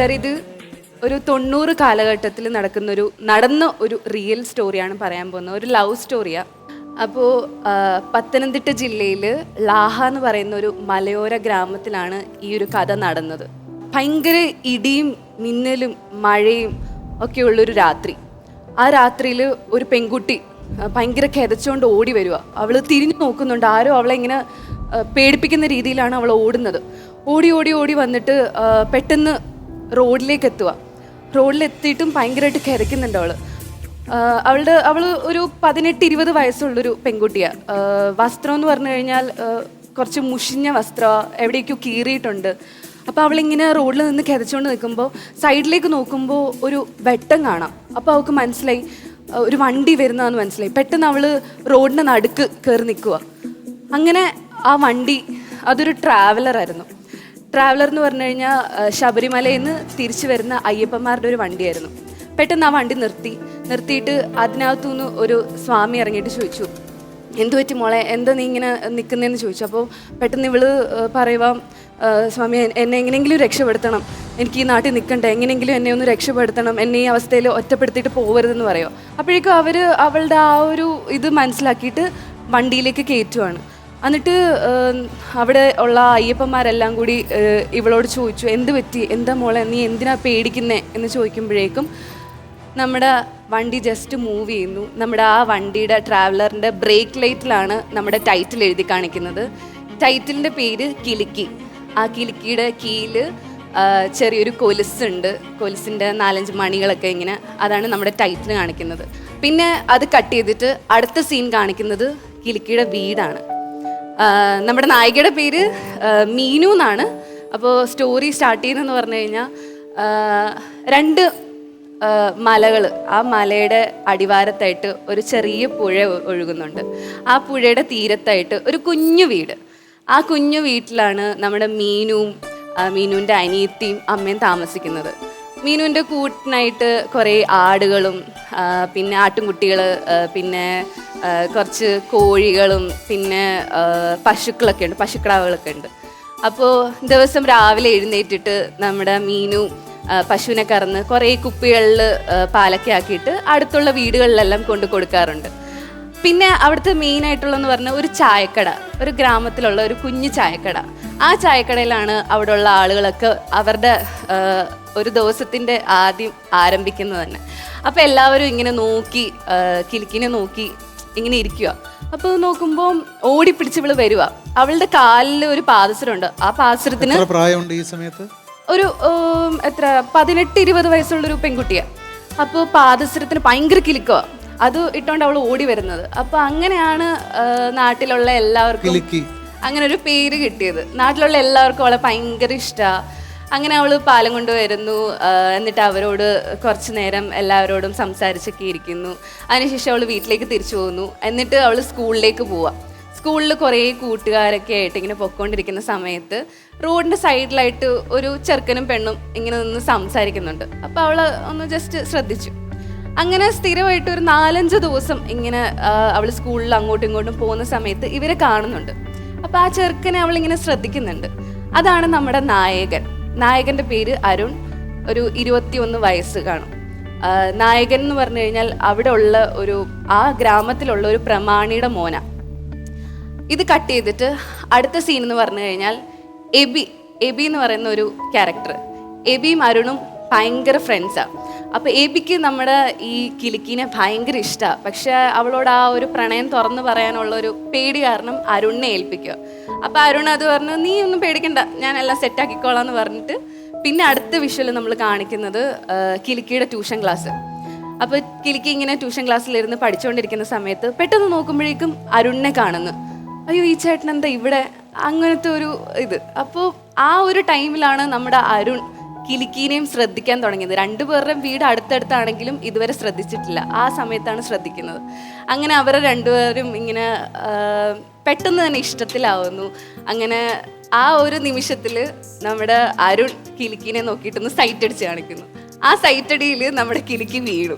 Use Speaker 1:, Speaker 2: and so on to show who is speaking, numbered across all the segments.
Speaker 1: Sir ഇത് ഒരു തൊണ്ണൂറ് കാലഘട്ടത്തിൽ നടക്കുന്ന ഒരു നടന്ന ഒരു റിയൽ സ്റ്റോറിയാണ് പറയാൻ പോകുന്നത്. ഒരു ലവ് സ്റ്റോറിയാണ് അപ്പോൾ പത്തനംതിട്ട ജില്ലയിൽ ലാഹ എന്ന് പറയുന്ന ഒരു മലയോര ഗ്രാമത്തിലാണ് ഈ ഒരു കഥ നടന്നത്. ഭയങ്കര ഇടിയും മിന്നലും മഴയും ഒക്കെയുള്ളൊരു രാത്രി. ആ രാത്രിയിൽ ഒരു പെൺകുട്ടി ഭയങ്കര കിതച്ചുകൊണ്ട് ഓടി വരിക അവൾ തിരിഞ്ഞു നോക്കുന്നുണ്ട്. ആരോ അവളെ ഇങ്ങനെ പേടിപ്പിക്കുന്ന രീതിയിലാണ് അവൾ ഓടുന്നത്. ഓടി ഓടി ഓടി വന്നിട്ട് പെട്ടെന്ന് റോഡിലേക്ക് എത്തുക റോഡിലെത്തിയിട്ടും ഭയങ്കരമായിട്ട് കിരക്കുന്നുണ്ട് അവൾ അവളുടെ അവൾ ഒരു പതിനെട്ട് ഇരുപത് വയസ്സുള്ളൊരു പെൺകുട്ടിയാണ് വസ്ത്രം എന്ന് പറഞ്ഞു കഴിഞ്ഞാൽ കുറച്ച് മുഷിഞ്ഞ വസ്ത്രം എവിടേക്കോ കീറിയിട്ടുണ്ട്. അപ്പോൾ അവളിങ്ങനെ റോഡിൽ നിന്ന് കിതച്ചുകൊണ്ട് നിൽക്കുമ്പോൾ സൈഡിലേക്ക് നോക്കുമ്പോൾ ഒരു വെട്ടം കാണാം. അപ്പോൾ അവൾക്ക് മനസ്സിലായി ഒരു വണ്ടി വരുന്നതെന്ന് മനസ്സിലായി. പെട്ടെന്ന് അവൾ റോഡിന്റെ നടുക്ക് കയറി നിൽക്കുക അങ്ങനെ ആ വണ്ടി അതൊരു ട്രാവലർ ആയിരുന്നു ട്രാവലർ എന്ന് പറഞ്ഞു കഴിഞ്ഞാൽ ശബരിമലയിൽ നിന്ന് തിരിച്ചു വരുന്ന അയ്യപ്പന്മാരുടെ ഒരു വണ്ടിയായിരുന്നു. പെട്ടെന്ന് ആ വണ്ടി നിർത്തി. നിർത്തിയിട്ട് അതിനകത്തുനിന്ന് ഒരു സ്വാമി ഇറങ്ങിയിട്ട് ചോദിച്ചു എന്തു പറ്റി മോളെ? എന്താ നീ ഇങ്ങനെ നിൽക്കുന്നതെന്ന് ചോദിച്ചു. അപ്പോൾ പെട്ടെന്ന് ഇവൾ പറയുവാം സ്വാമി എന്നെ എങ്ങനെയെങ്കിലും രക്ഷപ്പെടുത്തണം. എനിക്ക് ഈ നാട്ടിൽ നിൽക്കണ്ട? എങ്ങനെയെങ്കിലും എന്നെ ഒന്ന് രക്ഷപ്പെടുത്തണം. എന്നെ ഈ അവസ്ഥയിൽ ഒറ്റപ്പെടുത്തിയിട്ട് പോകരുതെന്ന് പറയുമോ അപ്പോഴേക്കും അവർ അവളുടെ ആ ഒരു ഇത് മനസ്സിലാക്കിയിട്ട് വണ്ടിയിലേക്ക് കയറ്റുവാണ്. എന്നിട്ട് അവിടെ ഉള്ള അയ്യപ്പന്മാരെല്ലാം കൂടി ഇവളോട് ചോദിച്ചു എന്ത് പറ്റി? എന്താ മോളെ? നീ എന്തിനാ പേടിക്കുന്നേ? എന്ന് ചോദിക്കുമ്പോഴേക്കും നമ്മുടെ വണ്ടി ജസ്റ്റ് മൂവ് ചെയ്യുന്നു. നമ്മുടെ ആ വണ്ടിയുടെ ട്രാവലറിന്റെ ബ്രേക്ക് ലൈറ്റിലാണ് നമ്മുടെ ടൈറ്റിൽ എഴുതി കാണിക്കുന്നത്. ടൈറ്റിലിന്റെ പേര് കിലുക്കി. ആ കിലുക്കിയുടെ കീൽ ചെറിയൊരു കൊലുസുണ്ട്. കൊലുസിന്റെ നാലഞ്ച് മണികളൊക്കെ ഇങ്ങനെ അതാണ് നമ്മുടെ ടൈറ്റിൽ കാണിക്കുന്നത്. പിന്നെ അത് കട്ട് ചെയ്തിട്ട് അടുത്ത സീൻ കാണിക്കുന്നത് കിലുക്കിയുടെ വീടാണ്. നമ്മുടെ നായികയുടെ പേര് മീനു എന്നാണ്. അപ്പോൾ സ്റ്റോറി സ്റ്റാർട്ട് ചെയ്യുന്നതെന്ന് പറഞ്ഞു കഴിഞ്ഞാൽ രണ്ട് മലകൾ ആ മലയുടെ അടിവാരത്തായിട്ട് ഒരു ചെറിയ പുഴ ഒഴുകുന്നുണ്ട്. ആ പുഴയുടെ തീരത്തായിട്ട് ഒരു കുഞ്ഞു വീട്. ആ കുഞ്ഞു വീട്ടിലാണ് നമ്മുടെ മീനുവും മീനുവിന്റെ അനിയത്തിയും അമ്മയും താമസിക്കുന്നത്. മീനുവിന്റെ കൂട്ടിനായിട്ട് കുറേ ആടുകളും പിന്നെ ആട്ടുംകുട്ടികൾ പിന്നെ കുറച്ച് കോഴികളും പിന്നെ പശുക്കളൊക്കെ ഉണ്ട് പശുക്കിടാവുകളൊക്കെ ഉണ്ട്. അപ്പോൾ ദിവസം രാവിലെ എഴുന്നേറ്റിട്ട് നമ്മുടെ മീനു പശുവിനെ കറന്ന് കുറേ കുപ്പികളിൽ പാലൊക്കെ ആക്കിയിട്ട് അടുത്തുള്ള വീടുകളിലെല്ലാം കൊണ്ട് കൊടുക്കാറുണ്ട്. പിന്നെ അവിടുത്തെ മെയിൻ ആയിട്ടുള്ളതെന്ന് പറഞ്ഞാൽ ഒരു ചായക്കട ഒരു ഗ്രാമത്തിലുള്ള ഒരു കുഞ്ഞു ചായക്കട. ആ ചായക്കടയിലാണ് അവിടെയുള്ള ആളുകളൊക്കെ അവരുടെ ഒരു ദിവസത്തിന്റെ ആദ്യം ആരംഭിക്കുന്നത് തന്നെ. അപ്പോൾ എല്ലാവരും ഇങ്ങനെ നോക്കി കിലുക്കിനെ നോക്കി ഇങ്ങനെ ഇരിക്കുക അപ്പോൾ നോക്കുമ്പോൾ ഓടിപ്പിടിച്ച് ഇവൾ വരുക അവളുടെ കാലിൽ ഒരു പാദസരമുണ്ട്. ആ പാദസരത്തിന്
Speaker 2: പ്രായമുണ്ട് ഈ സമയത്ത്?
Speaker 1: ഒരു എത്ര പതിനെട്ട് ഇരുപത് വയസ്സുള്ളൊരു പെൺകുട്ടിയാണ് അപ്പോൾ പാദസരത്തിന് ഭയങ്കര കിലുക്കുക അത് ഇട്ടോണ്ട് അവൾ ഓടി വരുന്നത്. അപ്പൊ അങ്ങനെയാണ് നാട്ടിലുള്ള എല്ലാവർക്കും അങ്ങനെ ഒരു പേര് കിട്ടിയത്. നാട്ടിലുള്ള എല്ലാവർക്കും അവളെ ഭയങ്കര ഇഷ്ടമാണ് അങ്ങനെ അവൾ പാലം കൊണ്ടുവരുന്നു എന്നിട്ട് അവരോട് കുറച്ച് നേരം എല്ലാവരോടും സംസാരിച്ചൊക്കെ ഇരിക്കുന്നു. അതിനുശേഷം അവൾ വീട്ടിലേക്ക് തിരിച്ചു പോകുന്നു എന്നിട്ട് അവൾ സ്കൂളിലേക്ക് പോവാം. സ്കൂളിൽ കുറേ കൂട്ടുകാരൊക്കെ ആയിട്ട് ഇങ്ങനെ പൊക്കോണ്ടിരിക്കുന്ന സമയത്ത് റോഡിന്റെ സൈഡിലായിട്ട് ഒരു ചെറുക്കനും പെണ്ണും ഇങ്ങനെ നിന്ന് സംസാരിക്കുന്നുണ്ട്. അപ്പോൾ അവൾ ഒന്ന് ജസ്റ്റ് ശ്രദ്ധിച്ചു. അങ്ങനെ സ്ഥിരമായിട്ട് ഒരു നാലഞ്ച് ദിവസം ഇങ്ങനെ അവൾ സ്കൂളിൽ അങ്ങോട്ടും ഇങ്ങോട്ടും പോകുന്ന സമയത്ത് ഇവരെ കാണുന്നുണ്ട്. അപ്പോൾ ആ ചെറുക്കനെ അവൾ ഇങ്ങനെ ശ്രദ്ധിക്കുന്നുണ്ട്. അതാണ് നമ്മുടെ നായകൻ. നായകന്റെ പേര് അരുൺ. ഒരു ഇരുപത്തിയൊന്ന് വയസ്സ് കാണും. നായകൻ എന്ന് പറഞ്ഞു കഴിഞ്ഞാൽ അവിടെ ഉള്ള ഒരു ആ ഗ്രാമത്തിലുള്ള ഒരു പ്രമാണിയുടെ മോന. ഇത് കട്ട് ചെയ്തിട്ട് അടുത്ത സീൻ എന്ന് പറഞ്ഞു കഴിഞ്ഞാൽ എബി എബി എന്ന് പറയുന്ന ഒരു ക്യാരക്ടർ എബിയും അരുണും ഭയങ്കര ഫ്രണ്ട്സാണ് അപ്പോൾ എബിക്ക് നമ്മുടെ ഈ കിലുക്കിനെ ഭയങ്കര ഇഷ്ടമാണ് പക്ഷെ അവളോട് ആ ഒരു പ്രണയം തുറന്നു പറയാനുള്ള ഒരു പേടി കാരണം അരുണിനെ ഏൽപ്പിക്കുക. അപ്പോൾ അരുൺ അത് പറഞ്ഞു നീ ഒന്നും പേടിക്കണ്ട ഞാൻ എല്ലാം സെറ്റാക്കിക്കോളാം എന്ന് പറഞ്ഞിട്ട് പിന്നെ അടുത്ത വിഷ്വൽ നമ്മൾ കാണിക്കുന്നത് കിലിക്കിയുടെ ട്യൂഷൻ ക്ലാസ് അപ്പോൾ കിലുക്കി ഇങ്ങനെ ട്യൂഷൻ ക്ലാസ്സിലിരുന്ന് പഠിച്ചുകൊണ്ടിരിക്കുന്ന സമയത്ത് പെട്ടെന്ന് നോക്കുമ്പോഴേക്കും അരുണിനെ കാണുന്നു. അയ്യോ ഈ ചേട്ടൻ എന്താ ഇവിടെ? അങ്ങനത്തെ ഒരു ഇത്. അപ്പോൾ ആ ഒരു ടൈമിലാണ് നമ്മുടെ അരുൺ കിലുക്കീനെയും ശ്രദ്ധിക്കാൻ തുടങ്ങിയത്. രണ്ടുപേരുടെ വീട് അടുത്തടുത്താണെങ്കിലും ഇതുവരെ ശ്രദ്ധിച്ചിട്ടില്ല. ആ സമയത്താണ് ശ്രദ്ധിക്കുന്നത്. അങ്ങനെ അവരെ രണ്ടുപേരും ഇങ്ങനെ പെട്ടെന്ന് തന്നെ ഇഷ്ടത്തിലാവുന്നു. അങ്ങനെ ആ ഒരു നിമിഷത്തിൽ നമ്മുടെ അരുൺ കിലിക്കിനെ നോക്കിയിട്ടൊന്ന് സൈറ്റ് അടിച്ച് കാണിക്കുന്നു. ആ സൈറ്റ് അടിയിൽ നമ്മുടെ കിലിക്കി വീണു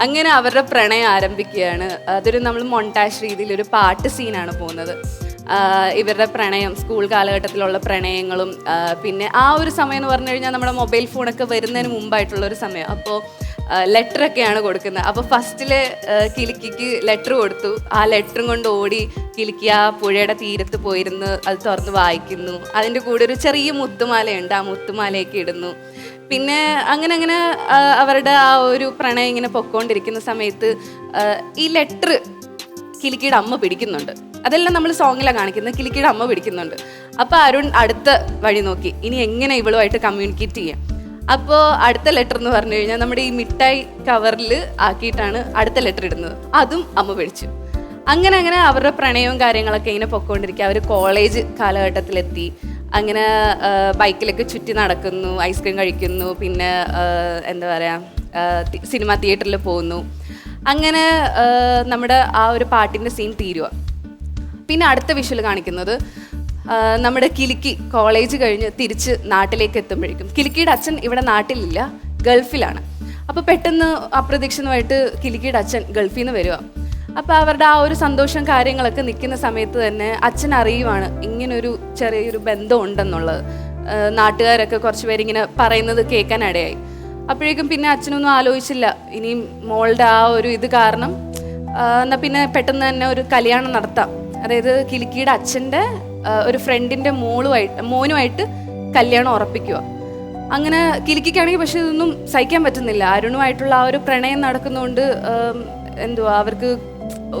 Speaker 1: അങ്ങനെ അവരുടെ പ്രണയം ആരംഭിക്കുകയാണ്. അതൊരു നമ്മൾ മൊണ്ടാഷ് രീതിയിൽ ഒരു പാട്ട് സീനാണ് പോകുന്നത്. ഇവരുടെ പ്രണയം സ്കൂൾ കാലഘട്ടത്തിലുള്ള പ്രണയങ്ങളും പിന്നെ ആ ഒരു സമയം എന്ന് പറഞ്ഞു കഴിഞ്ഞാൽ നമ്മുടെ മൊബൈൽ ഫോണൊക്കെ വരുന്നതിന് മുമ്പായിട്ടുള്ള ഒരു സമയം. അപ്പോൾ ലെറ്റർ ഒക്കെയാണ് കൊടുക്കുന്നത്. അപ്പോൾ ഫസ്റ്റിൽ കിലുക്കിക്ക് ലെറ്റർ കൊടുത്തു. ആ ലെറ്ററും കൊണ്ട് ഓടി കിലുക്കി ആ പുഴയുടെ തീരത്ത് പോയിരുന്ന് അത് തുറന്ന് വായിക്കുന്നു. അതിന്റെ കൂടെ ഒരു ചെറിയ മുത്തുമാലയുണ്ട്. ആ മുത്തുമാലയൊക്കെ ഇടുന്നു. പിന്നെ അങ്ങനെ അങ്ങനെ അവരുടെ ആ ഒരു പ്രണയം ഇങ്ങനെ പൊക്കോണ്ടിരിക്കുന്ന സമയത്ത് ഈ ലെറ്റർ കിലുക്കിയുടെ അമ്മ പിടിക്കുന്നുണ്ട്. അതെല്ലാം നമ്മൾ സോങ്ങിലാണ് കാണിക്കുന്നത്. കിളിക്കിയുടെ അമ്മ പിടിക്കുന്നുണ്ട്. അപ്പോൾ അരുൺ അടുത്ത വഴി നോക്കി. ഇനി എങ്ങനെ ഇവളുമായിട്ട് കമ്മ്യൂണിക്കേറ്റ് ചെയ്യാം? അപ്പോൾ അടുത്ത ലെറ്റർ എന്ന് പറഞ്ഞു കഴിഞ്ഞാൽ നമ്മുടെ ഈ മിഠായി കവറിൽ ആക്കിയിട്ടാണ് അടുത്ത ലെറ്റർ ഇടുന്നത്. അതും അമ്മ പിടിച്ചു. അങ്ങനെ അങ്ങനെ അവരുടെ പ്രണയവും കാര്യങ്ങളൊക്കെ ഇങ്ങനെ പൊക്കോണ്ടിരിക്കുക. അവർ കോളേജ് കാലഘട്ടത്തിലെത്തി. അങ്ങനെ ബൈക്കിലൊക്കെ ചുറ്റി നടക്കുന്നു ഐസ്ക്രീം കഴിക്കുന്നു പിന്നെ എന്താ പറയുക സിനിമ തിയേറ്ററിൽ പോകുന്നു. അങ്ങനെ നമ്മുടെ ആ ഒരു പാട്ടിന്റെ സീൻ തീരുക പിന്നെ അടുത്ത വിഷൽ കാണിക്കുന്നത് നമ്മുടെ കിലിക്കി കോളേജ് കഴിഞ്ഞ് തിരിച്ച് നാട്ടിലേക്ക് എത്തുമ്പോഴേക്കും. കിലിക്കിയുടെ അച്ഛൻ ഇവിടെ നാട്ടിലില്ല ഗൾഫിലാണ്. അപ്പോൾ പെട്ടെന്ന് അപ്രതീക്ഷിതമായിട്ട് കിലിക്കിയുടെ അച്ഛൻ ഗൾഫിൽ നിന്ന് വരിക അപ്പോൾ അവരുടെ ആ ഒരു സന്തോഷം കാര്യങ്ങളൊക്കെ നിൽക്കുന്ന സമയത്ത് തന്നെ അച്ഛൻ അറിയുവാണ് ഇങ്ങനൊരു ചെറിയൊരു ബന്ധം ഉണ്ടെന്നുള്ളത് നാട്ടുകാരൊക്കെ കുറച്ച് പേരിങ്ങനെ പറയുന്നത് കേൾക്കാനിടയായി. അപ്പോഴേക്കും പിന്നെ അച്ഛനൊന്നും ആലോചിച്ചില്ല. ഇനിയും മോളുടെ ആ ഒരു ഇത് കാരണം എന്നാൽ പിന്നെ പെട്ടെന്ന് തന്നെ ഒരു കല്യാണം നടത്താം. അതായത് കിലിക്കിയുടെ അച്ഛന്റെ ഒരു ഫ്രണ്ടിന്റെ മോളുമായിട്ട് മോനുമായിട്ട് കല്യാണം ഉറപ്പിക്കുക. അങ്ങനെ കിലിക്കിക്കാണെങ്കിൽ പക്ഷെ ഇതൊന്നും സഹിക്കാൻ പറ്റുന്നില്ല. അരുണുമായിട്ടുള്ള ആ ഒരു പ്രണയം നടക്കുന്നതുകൊണ്ട് എന്തുവാ അവർക്ക്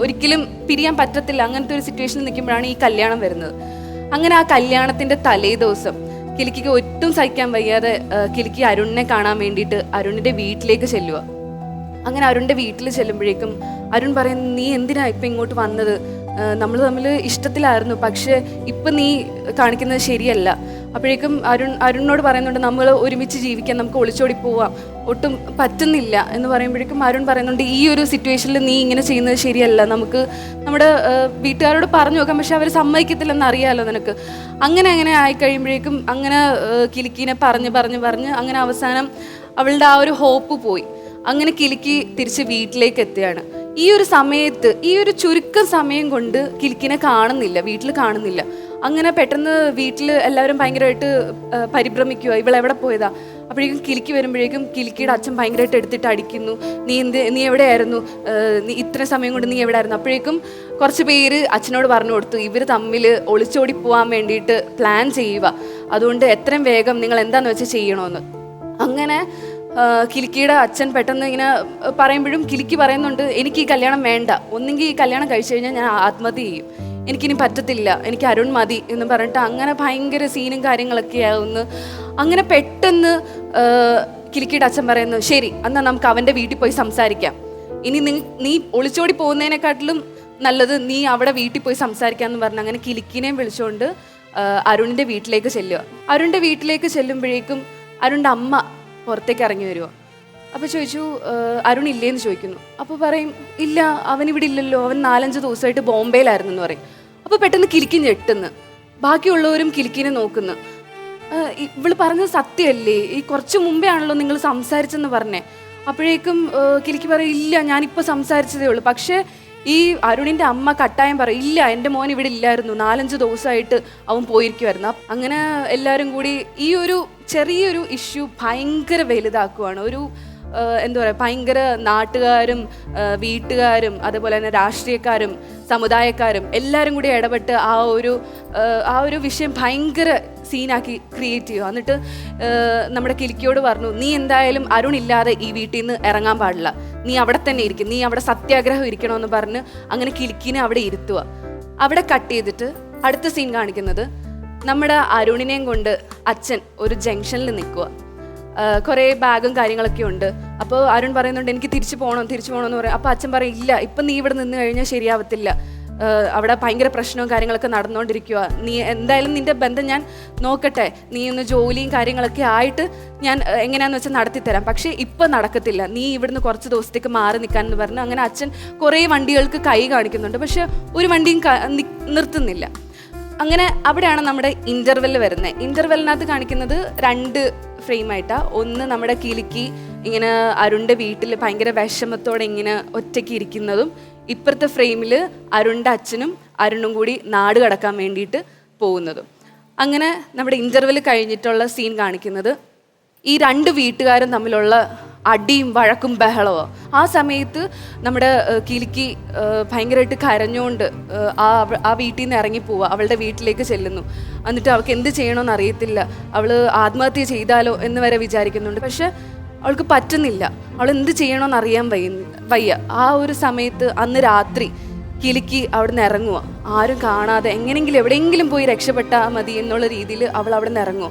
Speaker 1: ഒരിക്കലും പിരിയാൻ പറ്റത്തില്ല. അങ്ങനത്തെ ഒരു സിറ്റുവേഷനിൽ നിൽക്കുമ്പോഴാണ് ഈ കല്യാണം വരുന്നത്. അങ്ങനെ ആ കല്യാണത്തിന്റെ തലേ ദിവസം കിലിക്കിക്ക് ഒട്ടും സഹിക്കാൻ വയ്യാതെ കിലിക്കി അരുണിനെ കാണാൻ വേണ്ടിയിട്ട് അരുണിന്റെ വീട്ടിലേക്ക് ചെല്ലുക. അങ്ങനെ അരുണിന്റെ വീട്ടിൽ ചെല്ലുമ്പോഴേക്കും അരുൺ പറയുന്നു നീ എന്തിനാ ഇപ്പം ഇങ്ങോട്ട് വന്നത്? നമ്മൾ തമ്മിൽ ഇഷ്ടത്തിലായിരുന്നു. പക്ഷേ ഇപ്പം നീ കാണിക്കുന്നത് ശരിയല്ല. അപ്പോഴേക്കും അരുൺ അരുണിനോട് പറയുന്നുണ്ട് നമ്മൾ ഒരുമിച്ച് ജീവിക്കാൻ നമുക്ക് ഒളിച്ചോടി പോവാം. ഒട്ടും പറ്റുന്നില്ല. എന്ന് പറയുമ്പോഴേക്കും അരുൺ പറയുന്നുണ്ട് ഈ ഒരു സിറ്റുവേഷനിൽ നീ ഇങ്ങനെ ചെയ്യുന്നത് ശരിയല്ല. നമുക്ക് നമ്മുടെ വീട്ടുകാരോട് പറഞ്ഞു നോക്കാം പക്ഷെ അവർ സമ്മതിക്കത്തില്ലെന്ന് അറിയാലോ നിനക്ക്. അങ്ങനെ അങ്ങനെ ആയി കഴിയുമ്പോഴേക്കും അങ്ങനെ കിലുക്കീനെ പറഞ്ഞ് പറഞ്ഞ് പറഞ്ഞ് അങ്ങനെ അവസാനം അവളുടെ ആ ഒരു ഹോപ്പ് പോയി. അങ്ങനെ കിലുക്കി തിരിച്ച് വീട്ടിലേക്ക് എത്തുകയാണ്. ഈ ഒരു സമയത്ത് ഈ ഒരു ചുരുക്കം സമയം കൊണ്ട് കിൽക്കിനെ കാണുന്നില്ല വീട്ടിൽ കാണുന്നില്ല. അങ്ങനെ പെട്ടെന്ന് വീട്ടിൽ എല്ലാവരും ഭയങ്കരമായിട്ട് പരിഭ്രമിക്കുക ഇവളെവിടെ പോയതാ? അപ്പോഴേക്കും കിലുക്കി വരുമ്പോഴേക്കും കിലുക്കിയുടെ അച്ഛൻ ഭയങ്കരമായിട്ട് എടുത്തിട്ട് അടിക്കുന്നു. നീ എന്ത് നീ എവിടെയായിരുന്നു? നീ ഇത്ര സമയം കൊണ്ട് നീ എവിടെയായിരുന്നു? അപ്പോഴേക്കും കുറച്ച് പേര് അച്ഛനോട് പറഞ്ഞു കൊടുത്തു ഇവർ തമ്മിൽ ഒളിച്ചോടി പോകാൻ വേണ്ടിയിട്ട് പ്ലാൻ ചെയ്യുക അതുകൊണ്ട് എത്രയും വേഗം നിങ്ങൾ എന്താണെന്ന് വെച്ചാൽ ചെയ്യണമെന്ന് അങ്ങനെ കിലുക്കിയുടെ അച്ഛൻ പെട്ടെന്ന് ഇങ്ങനെ പറയുമ്പോഴും കിലിക്കി പറയുന്നുണ്ട് എനിക്ക് ഈ കല്യാണം വേണ്ട. ഒന്നെങ്കിൽ ഈ കല്യാണം കഴിച്ചു കഴിഞ്ഞാൽ ഞാൻ ആത്മഹത്യ ചെയ്യും. എനിക്കിനി പറ്റത്തില്ല. എനിക്ക് അരുൺ മതി. എന്ന് പറഞ്ഞിട്ട് അങ്ങനെ ഭയങ്കര സീനും കാര്യങ്ങളൊക്കെ ആവുന്നു. അങ്ങനെ പെട്ടെന്ന് കിലിക്കിയുടെ അച്ഛൻ പറയുന്നു ശരി എന്നാൽ നമുക്ക് അവന്റെ വീട്ടിൽ പോയി സംസാരിക്കാം. ഇനി നീ നീ ഒളിച്ചോടി പോകുന്നതിനെക്കാട്ടിലും നല്ലത് നീ അവിടെ വീട്ടിൽ പോയി സംസാരിക്കാമെന്ന് പറഞ്ഞ് അങ്ങനെ കിലിക്കിനെയും വിളിച്ചുകൊണ്ട് അരുണിന്റെ വീട്ടിലേക്ക് ചെല്ലുക. അരുണിന്റെ വീട്ടിലേക്ക് ചെല്ലുമ്പോഴേക്കും അരുണിന്റെ അമ്മ പുറത്തേക്ക് ഇറങ്ങി വരുമോ അപ്പോൾ ചോദിച്ചു "ഏഹ്, അരുൺ ഇല്ലേന്ന് ചോദിക്കുന്നു. അപ്പോൾ പറയും ഇല്ല അവൻ ഇവിടെ ഇല്ലല്ലോ. അവൻ നാലഞ്ച് ദിവസമായിട്ട് ബോംബെയിലായിരുന്നു എന്ന് പറയും. അപ്പോൾ പെട്ടെന്ന് കിലിക്കി ഞെട്ടുന്നു. ബാക്കിയുള്ളവരും കിലിക്കിനെ നോക്കുന്നു. ഇവൾ പറഞ്ഞത് സത്യമല്ലേ? ഈ കുറച്ച് മുമ്പേ ആണല്ലോ നിങ്ങൾ സംസാരിച്ചെന്ന് പറഞ്ഞേ. അപ്പോഴേക്കും കിലിക്കി പറയും ഇല്ല ഞാനിപ്പോൾ സംസാരിച്ചതേ ഉള്ളൂ. പക്ഷേ ഈ അരുണിന്റെ അമ്മ കട്ടായം പറയും ഇല്ല എന്റെ മോൻ ഇവിടെ ഇല്ലായിരുന്നു. നാലഞ്ച് ദിവസമായിട്ട് അവൻ പോയിരിക്കുമായിരുന്നു അങ്ങനെ എല്ലാവരും കൂടി ഈ ഒരു ചെറിയൊരു ഇഷ്യൂ ഭയങ്കര വലുതാക്കുവാണ്. ഒരു എന്താ പറയുക ഭയങ്കര നാട്ടുകാരും വീട്ടുകാരും അതുപോലെ തന്നെ രാഷ്ട്രീയക്കാരും സമുദായക്കാരും എല്ലാവരും കൂടി ഇടപെട്ട് ആ ഒരു ആ, ഒരു വിഷയം ഭയങ്കര സീനാക്കി ക്രിയേറ്റ് ചെയ്യുക. എന്നിട്ട് നമ്മുടെ കിലിക്കിയോട് പറഞ്ഞു നീ എന്തായാലും അരുൺ ഇല്ലാതെ ഈ വീട്ടിൽ നിന്ന് ഇറങ്ങാൻ പാടില്ല. നീ അവിടെ തന്നെ ഇരിക്കും. നീ അവിടെ സത്യാഗ്രഹം ഇരിക്കണമെന്ന് പറഞ്ഞ് അങ്ങനെ കിലിക്കിനെ അവിടെ ഇരുത്തുക. അവിടെ കട്ട് ചെയ്തിട്ട് അടുത്ത സീൻ കാണിക്കുന്നത് നമ്മുടെ അരുണിനെയും കൊണ്ട് അച്ഛൻ ഒരു ജംഗ്ഷനിൽ നിൽക്കുക. കുറേ ബാഗും കാര്യങ്ങളൊക്കെ ഉണ്ട്. അപ്പോൾ അരുൺ പറയുന്നുണ്ട് എനിക്ക് തിരിച്ചു പോകണം തിരിച്ചു പോകണം എന്ന് പറയും. അപ്പോൾ അച്ഛൻ പറയും ഇല്ല ഇപ്പം നീ ഇവിടെ നിന്ന് കഴിഞ്ഞാൽ ശരിയാവത്തില്ല. അവിടെ ഭയങ്കര പ്രശ്നവും കാര്യങ്ങളൊക്കെ നടന്നുകൊണ്ടിരിക്കുക നീ എന്തായാലും നിന്റെ ബന്ധം ഞാൻ നോക്കട്ടെ. നീ ഒന്ന് ജോലിയും കാര്യങ്ങളൊക്കെ ആയിട്ട് ഞാൻ എങ്ങനെയാണെന്ന് വെച്ചാൽ നടത്തിത്തരാം. പക്ഷേ ഇപ്പം നടക്കത്തില്ല. നീ ഇവിടുന്ന് കുറച്ച് ദിവസത്തേക്ക് മാറി നിൽക്കാൻ എന്ന് പറഞ്ഞു അങ്ങനെ അച്ഛൻ കുറേ വണ്ടികൾക്ക് കൈ കാണിക്കുന്നുണ്ട്. പക്ഷെ ഒരു വണ്ടിയും നിർത്തുന്നില്ല. അങ്ങനെ അവിടെയാണ് നമ്മുടെ ഇന്റർവെൽ വരുന്നത് ഇന്റർവെല്ലിനകത്ത് കാണിക്കുന്നത് രണ്ട് ഫ്രെയിമായിട്ടാണ് ഒന്ന് നമ്മുടെ കിലുക്കി ഇങ്ങനെ അരുണിന്റെ വീട്ടിൽ ഭയങ്കര വിഷമത്തോടെ ഇങ്ങനെ ഒറ്റയ്ക്ക് ഇരിക്കുന്നതും ഇപ്പുറത്തെ ഫ്രെയിമിൽ അരുണിന്റെ അച്ഛനും അരുണും കൂടി നാട് കടക്കാൻ വേണ്ടിയിട്ട് പോകുന്നതും. അങ്ങനെ നമ്മുടെ ഇന്റർവെൽ കഴിഞ്ഞിട്ടുള്ള സീൻ കാണിക്കുന്നത്. ഈ രണ്ട് വീട്ടുകാരും തമ്മിലുള്ള അടിയും വഴക്കും ബഹളവും. ആ സമയത്ത് നമ്മുടെ കിലിക്ക് ഭയങ്കരമായിട്ട് കരഞ്ഞുകൊണ്ട് ആ ആ വീട്ടിൽ നിന്ന് ഇറങ്ങി പോവുക അവളുടെ വീട്ടിലേക്ക് ചെല്ലുന്നു. എന്നിട്ട് അവൾക്ക് എന്ത് ചെയ്യണമെന്ന് അറിയത്തില്ല. അവൾ ആത്മഹത്യ ചെയ്താലോ എന്ന് വരെ വിചാരിക്കുന്നുണ്ട്. പക്ഷെ അവൾക്ക് പറ്റുന്നില്ല. അവൾ എന്ത് ചെയ്യണമെന്ന് അറിയാൻ വയ്യ വയ്യ. ആ ഒരു സമയത്ത് അന്ന് രാത്രി കിലുക്കി അവിടുന്ന് ഇറങ്ങുക ആരും കാണാതെ എങ്ങനെങ്കിലും എവിടെയെങ്കിലും പോയി രക്ഷപ്പെട്ടാൽ മതി എന്നുള്ള രീതിയിൽ അവൾ അവിടെ നിന്ന് ഇറങ്ങുക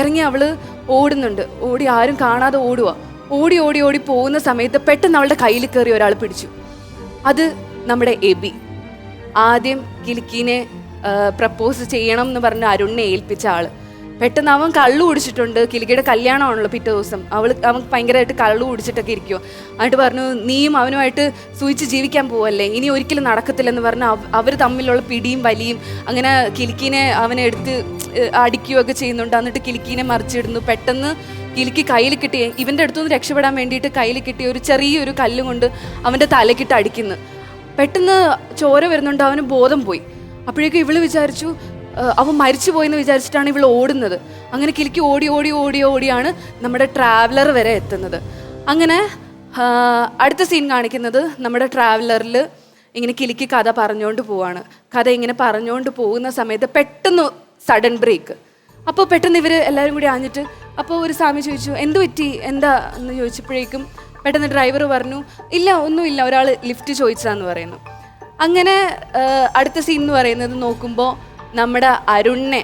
Speaker 1: ഇറങ്ങി അവൾ ഓടുന്നുണ്ട്. ഓടി ആരും കാണാതെ ഓടുക ഓടി ഓടി ഓടി പോകുന്ന സമയത്ത് പെട്ടെന്ന് അവളുടെ കയ്യിൽ കയറി ഒരാൾ പിടിച്ചു. അത് നമ്മുടെ എബി. ആദ്യം കിലുക്കീനെ പ്രപ്പോസ് ചെയ്യണം എന്ന് പറഞ്ഞ് അരുണിനെ ഏൽപ്പിച്ച ആൾ. പെട്ടെന്ന് അവൻ കള്ളു കുടിച്ചിട്ടുണ്ട്. കിലുക്കിയുടെ കല്യാണമാണല്ലോ പിറ്റേ ദിവസം. അവൾ അവൻ ഭയങ്കരമായിട്ട് കള്ളു കുടിച്ചിട്ടൊക്കെ ഇരിക്കുമോ എന്നിട്ട് പറഞ്ഞു നീയും അവനുമായിട്ട് സൂചിച്ച് ജീവിക്കാൻ പോവല്ലേ? ഇനി ഒരിക്കലും നടക്കത്തില്ലെന്ന് പറഞ്ഞ് അവർ തമ്മിലുള്ള പിടിയും വലിയും അങ്ങനെ കിലുക്കീനെ അവനെ എടുത്ത് അടിക്കുകയൊക്കെ ചെയ്യുന്നുണ്ട്. എന്നിട്ട് കിലുക്കീനെ മറിച്ചിടുന്നു. പെട്ടെന്ന് കിലുക്കി കയ്യിൽ കിട്ടിയ ഇവന്റെ അടുത്തുനിന്ന് രക്ഷപ്പെടാൻ വേണ്ടിയിട്ട് കയ്യിൽ കിട്ടിയ ഒരു ചെറിയൊരു കല്ലും കൊണ്ട് അവന്റെ തലക്കിട്ട് അടിക്കുന്നു. പെട്ടെന്ന് ചോര വരുന്നുണ്ട് അവന് ബോധം പോയി. അപ്പോഴേക്കും ഇവൾ വിചാരിച്ചു "ഏഹ്, അവൻ മരിച്ചു പോയെന്ന് വിചാരിച്ചിട്ടാണ് ഇവൾ ഓടുന്നത്. അങ്ങനെ കിലിക്ക് ഓടി ഓടി ഓടി ഓടിയാണ് നമ്മുടെ ട്രാവലർ വരെ എത്തുന്നത്. അങ്ങനെ അടുത്ത സീൻ കാണിക്കുന്നത് നമ്മുടെ ട്രാവലറിൽ ഇങ്ങനെ കിലിക്ക് കഥ പറഞ്ഞുകൊണ്ട് പോവാണ്. കഥ ഇങ്ങനെ പറഞ്ഞുകൊണ്ട് പോകുന്ന സമയത്ത് പെട്ടെന്ന് സഡൻ ബ്രേക്ക്. അപ്പോൾ പെട്ടെന്ന് ഇവർ എല്ലാവരും കൂടി ആഞ്ഞിട്ട് അപ്പോൾ ഒരു സ്വാമി ചോദിച്ചു എന്ത് പറ്റി? എന്താ? എന്ന് ചോദിച്ചപ്പോഴേക്കും പെട്ടെന്ന് ഡ്രൈവർ പറഞ്ഞു ഇല്ല ഒന്നുമില്ല. ഒരാൾ ലിഫ്റ്റ് ചോദിച്ചതാന്ന് പറയുന്നു. അങ്ങനെ അടുത്ത സീൻ എന്ന് പറയുന്നത് നോക്കുമ്പോൾ നമ്മുടെ അരുണിനെ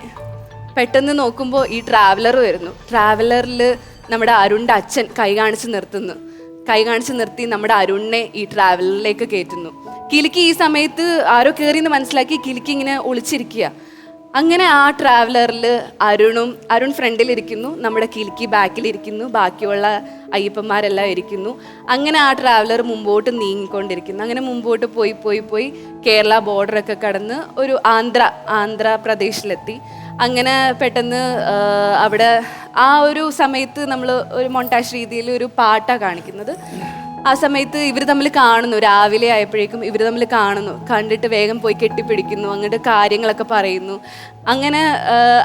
Speaker 1: പെട്ടെന്ന് നോക്കുമ്പോൾ ഈ ട്രാവലർ വരുന്നു. ട്രാവലറിൽ നമ്മുടെ അരുണിന്റെ അച്ഛൻ കൈ കാണിച്ച് നിർത്തുന്നു. കൈ കാണിച്ച് നിർത്തി നമ്മുടെ അരുണിനെ ഈ ട്രാവലറിലേക്ക് കയറ്റുന്നു. കിലുക്കി ഈ സമയത്ത് ആരോ കയറിയെന്ന് മനസ്സിലാക്കി കിലുക്കി ഇങ്ങനെ ഒളിച്ചിരിക്കുക. അങ്ങനെ ആ ട്രാവലറിൽ അരുണും അരുൺ ഫ്രണ്ടിലിരിക്കുന്നു നമ്മുടെ കിൽക്കി ബാക്കിലിരിക്കുന്നു ബാക്കിയുള്ള അയ്യപ്പന്മാരെല്ലാം ഇരിക്കുന്നു. അങ്ങനെ ആ ട്രാവലർ മുമ്പോട്ട് നീങ്ങിക്കൊണ്ടിരിക്കുന്നു. അങ്ങനെ മുമ്പോട്ട് പോയി പോയി പോയി കേരള ബോർഡറൊക്കെ കടന്ന് ഒരു ആന്ധ്ര ആന്ധ്രാപ്രദേശിലെത്തി അങ്ങനെ പെട്ടെന്ന് അവിടെ ആ ഒരു സമയത്ത് നമ്മൾ ഒരു മൊണ്ടാഷ് രീതിയിൽ ഒരു പാട്ടാണ് കാണിക്കുന്നത്. ആ സമയത്ത് ഇവർ തമ്മിൽ കാണുന്നു. രാവിലെ ആയപ്പോഴേക്കും ഇവർ തമ്മിൽ കാണുന്നു. കണ്ടിട്ട് വേഗം പോയി കെട്ടിപ്പിടിക്കുന്നു. അങ്ങോട്ട് കാര്യങ്ങളൊക്കെ പറയുന്നു. അങ്ങനെ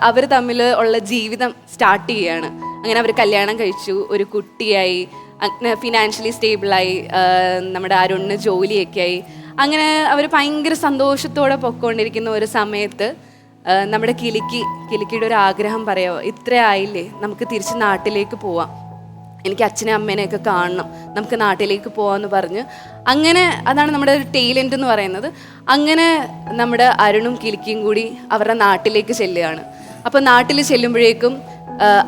Speaker 1: അവർ തമ്മിൽ ഉള്ള ജീവിതം സ്റ്റാർട്ട് ചെയ്യാണ്. അങ്ങനെ അവർ കല്യാണം കഴിച്ചു. ഒരു കുട്ടിയായി. ഫിനാൻഷ്യലി സ്റ്റേബിളായി നമ്മുടെ അരുണിന് ജോലിയൊക്കെ ആയി. അങ്ങനെ അവർ ഭയങ്കര സന്തോഷത്തോടെ പൊക്കോണ്ടിരിക്കുന്ന ഒരു സമയത്ത് നമ്മുടെ കിലിക്ക് കിലിക്കിയുടെ ഒരു ആഗ്രഹം പറയാമോ ഇത്ര ആയില്ലേ. നമുക്ക് തിരിച്ച് നാട്ടിലേക്ക് പോവാം. എനിക്ക് അച്ഛനെ അമ്മേനെയൊക്കെ കാണണം. നമുക്ക് നാട്ടിലേക്ക് പോകാമെന്ന് പറഞ്ഞ് അങ്ങനെ അതാണ് നമ്മുടെ ഒരു ടൈലൻഡ് എന്ന് പറയുന്നത്. അങ്ങനെ നമ്മുടെ അരുണും കിലിക്കിയും കൂടി അവരുടെ നാട്ടിലേക്ക് ചെല്ലുകയാണ്. അപ്പോൾ നാട്ടിൽ ചെല്ലുമ്പോഴേക്കും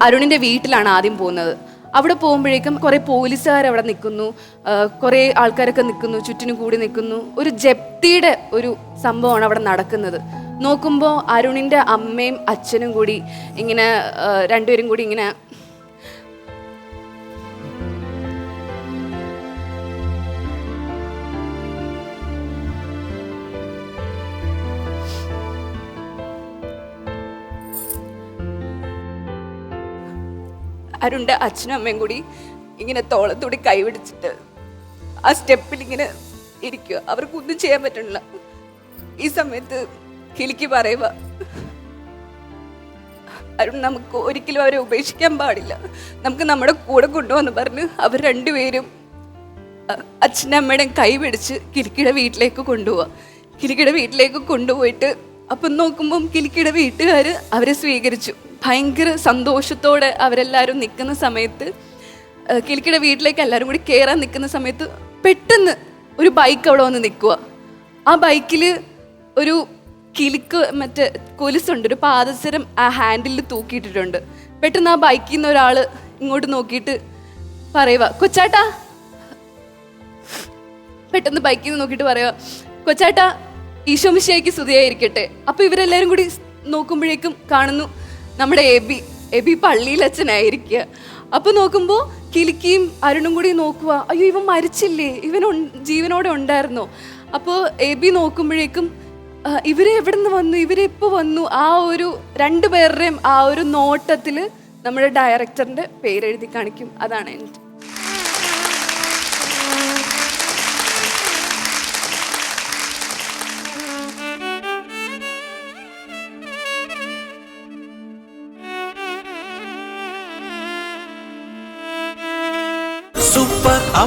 Speaker 1: അരുണിന്റെ വീട്ടിലാണ് ആദ്യം പോകുന്നത്. അവിടെ പോകുമ്പോഴേക്കും കുറേ പോലീസുകാർ അവിടെ നിൽക്കുന്നു കുറേ ആൾക്കാരൊക്കെ നിൽക്കുന്നു ചുറ്റിനും കൂടി നിൽക്കുന്നു. ഒരു ജപ്തിയുടെ ഒരു സംഭവമാണ് അവിടെ നടക്കുന്നത്. നോക്കുമ്പോൾ അരുണിന്റെ അമ്മയും അച്ഛനും കൂടി ഇങ്ങനെ രണ്ടുപേരും കൂടി ഇങ്ങനെ അരുണിന്റെ അച്ഛനും അമ്മയും കൂടി ഇങ്ങനെ തോളത്തൂടി കൈപിടിച്ചിട്ട് ആ സ്റ്റെപ്പിൽ ഇങ്ങനെ ഇരിക്കുക. അവർക്കൊന്നും ചെയ്യാൻ പറ്റണില്ല. ഈ സമയത്ത് കിളിക്ക് പറയുക അരുൺ നമുക്ക് ഒരിക്കലും അവരെ ഉപേക്ഷിക്കാൻ പാടില്ല. നമുക്ക് നമ്മുടെ കൂടെ കൊണ്ടുവന്ന് പറഞ്ഞ് അവർ രണ്ടുപേരും അച്ഛനും അച്ഛന്റെ അമ്മയുടെയും കൈ പിടിച്ച് കിലിക്കിയുടെ വീട്ടിലേക്ക് കൊണ്ടുപോവാ. കിലിക്കിയുടെ വീട്ടിലേക്ക് കൊണ്ടുപോയിട്ട് അപ്പം നോക്കുമ്പം കിലിക്കിയുടെ വീട്ടുകാർ അവരെ സ്വീകരിച്ചു. ഭയങ്കര സന്തോഷത്തോടെ അവരെല്ലാവരും നിൽക്കുന്ന സമയത്ത് കിളിക്കിയുടെ വീട്ടിലേക്ക് എല്ലാവരും കൂടി കയറാൻ നിൽക്കുന്ന സമയത്ത് പെട്ടെന്ന് ഒരു ബൈക്ക് അവിടെ വന്ന് നിൽക്കുക. ആ ബൈക്കിൽ ഒരു കിളിക്ക് മറ്റേ കൊലുസുണ്ട് ഒരു പാദസരം ആ ഹാൻഡിൽ തൂക്കിയിട്ടിട്ടുണ്ട്. പെട്ടെന്ന് ആ ബൈക്കിൽ നിന്ന് ഒരാൾ ഇങ്ങോട്ട് നോക്കിയിട്ട് പറയുക കൊച്ചാട്ടാ. പെട്ടെന്ന് ബൈക്കിൽ നിന്ന് നോക്കിയിട്ട് പറയുക കൊച്ചാട്ടാ ഈശോമിശയ്ക്ക് സ്തുതിയായിരിക്കട്ടെ. അപ്പോൾ ഇവരെല്ലാവരും കൂടി നോക്കുമ്പോഴേക്കും കാണുന്നു നമ്മുടെ എബി എബി പള്ളിയിൽ അച്ഛനായിരിക്കുക അപ്പൊ നോക്കുമ്പോൾ കിലിക്കിയും അരുണും കൂടി നോക്കുക അയ്യോ ഇവൻ മരിച്ചില്ലേ? ഇവൻ ജീവനോടെ ഉണ്ടായിരുന്നു? അപ്പോൾ എബി നോക്കുമ്പോഴേക്കും ഇവരെ എവിടെ നിന്ന് വന്നു? ഇവരെ ഇപ്പൊ വന്നു? ആ ഒരു രണ്ടുപേരുടെയും ആ ഒരു നോട്ടത്തിൽ നമ്മുടെ ഡയറക്ടറിന്റെ പേരെഴുതി കാണിക്കും. അതാണ്
Speaker 2: എന്റെ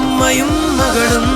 Speaker 2: അമ്മയും മകളും